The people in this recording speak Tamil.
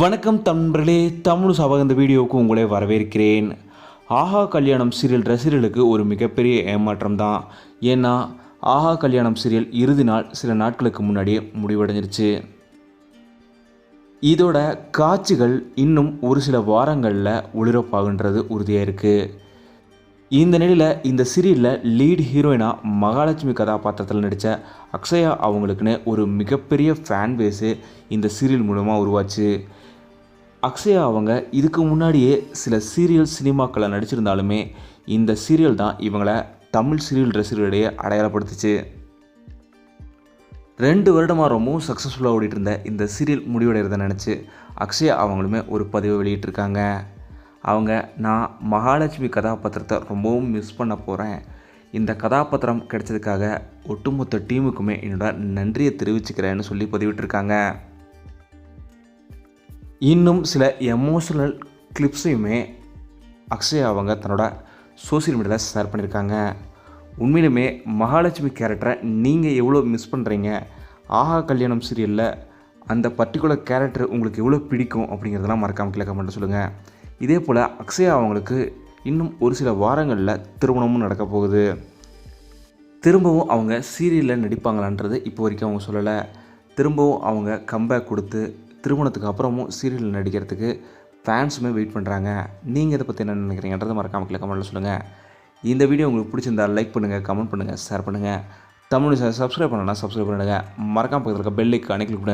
வணக்கம் தம்பர்களே தமிழ் சபக இந்த வீடியோவுக்கு உங்களை வரவேற்கிறேன். ஆஹா கல்யாணம் சீரியல் ரசிகர்களுக்கு ஒரு மிகப்பெரிய ஏமாற்றம் தான் ஏன்னா ஆஹா கல்யாணம் சீரியல் இறுதி நாள் சில நாட்களுக்கு முன்னாடியே முடிவடைஞ்சிருச்சு. இதோட காட்சிகள் இன்னும் ஒரு சில வாரங்களில் ஒளிபரப்பாகுன்றது உறுதியாக இருக்குது இந்த நிலையில் இந்த சீரியலில் லீட் ஹீரோயினாக மகாலட்சுமி கதாபாத்திரத்தில் நடித்த அக்ஷயா அவங்களுக்குன்னு ஒரு மிகப்பெரிய ஃபேன் பேஸு இந்த சீரியல் மூலமாக உருவாச்சு. அக்ஷயா அவங்க இதுக்கு முன்னாடியே சில சீரியல் சினிமாக்களில் நடிச்சிருந்தாலுமே இந்த சீரியல் தான் இவங்களை தமிழ் சீரியல் ரசிகர்களிடையே அடையாளப்படுத்துச்சு. ரெண்டு வருடமாக ரொம்பவும் சக்ஸஸ்ஃபுல்லாக ஓடிட்டு இருந்த இந்த சீரியல் முடிவடைகிறத நினச்சி அக்ஷயா அவங்களுமே ஒரு பதிவை வெளியிட்டிருக்காங்க. அவங்க நான் மகாலட்சுமி கதாபாத்திரத்தை ரொம்பவும் மிஸ் பண்ண போகிறேன் இந்த கதாபாத்திரம் கிடைச்சதுக்காக ஒட்டுமொத்த டீமுக்குமே என்னோட நன்றியை தெரிவிச்சுக்கிறேன்னு சொல்லி பதிவிட்டிருக்காங்க. இன்னும் சில எமோஷனல் கிளிப்ஸையுமே அக்ஷயா அவங்க தன்னோட சோஷியல் மீடியாவில் ஷேர் பண்ணியிருக்காங்க உண்மையிலுமே மகாலட்சுமி கேரக்டரை நீங்கள் எவ்வளோ மிஸ் பண்ணுறீங்க ஆஹா கல்யாணம் சீரியலில் அந்த பர்டிகுலர் கேரக்டர் உங்களுக்கு எவ்வளோ பிடிக்கும்? அப்படிங்கிறதெல்லாம் மறக்காமல் கீழே மாட்டேன் சொல்லுங்கள் இதே போல் அக்ஷயா அவங்களுக்கு இன்னும் ஒரு சில வாரங்களில் திருமணமும் நடக்க போகுது. திரும்பவும் அவங்க சீரியலில் நடிப்பாங்களான்றது இப்போ வரைக்கும் அவங்க சொல்லலை. திரும்பவும் அவங்க கம்பேக் கொடுத்து திருமணத்துக்கு அப்புறமும் சீரியலில் நடிக்கிறதுக்கு ஃபேன்ஸுமே வெயிட் பண்ணுறாங்க நீங்கள் இதை பற்றி என்ன நினைக்கிறீங்கன்றதை மறக்காமல் கீழே கமெண்ட்டில் சொல்லுங்கள் இந்த வீடியோ உங்களுக்கு பிடிச்சிருந்தா லைக் பண்ணுங்கள் கமெண்ட் பண்ணுங்கள் ஷேர் பண்ணுங்கள் தமிழ் சப்ஸ்கிரைப் பண்ணலாம் சப்ஸ்கிரைப் பண்ணுங்கள் மறக்காமல் பக்கத்தில் இருக்க பெல் ஐக்கானே கிளிக்